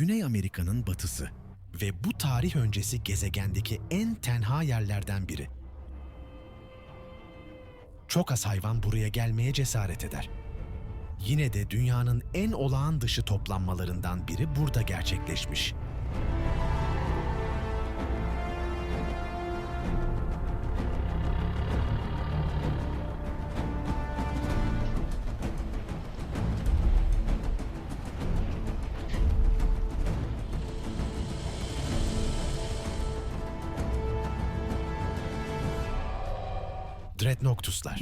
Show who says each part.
Speaker 1: Güney Amerika'nın batısı ve bu tarih öncesi gezegendeki en tenha yerlerden biri. Çok az hayvan buraya gelmeye cesaret eder. Yine de dünyanın en olağan dışı toplanmalarından biri burada gerçekleşmiş. Dreadnoughtuslar.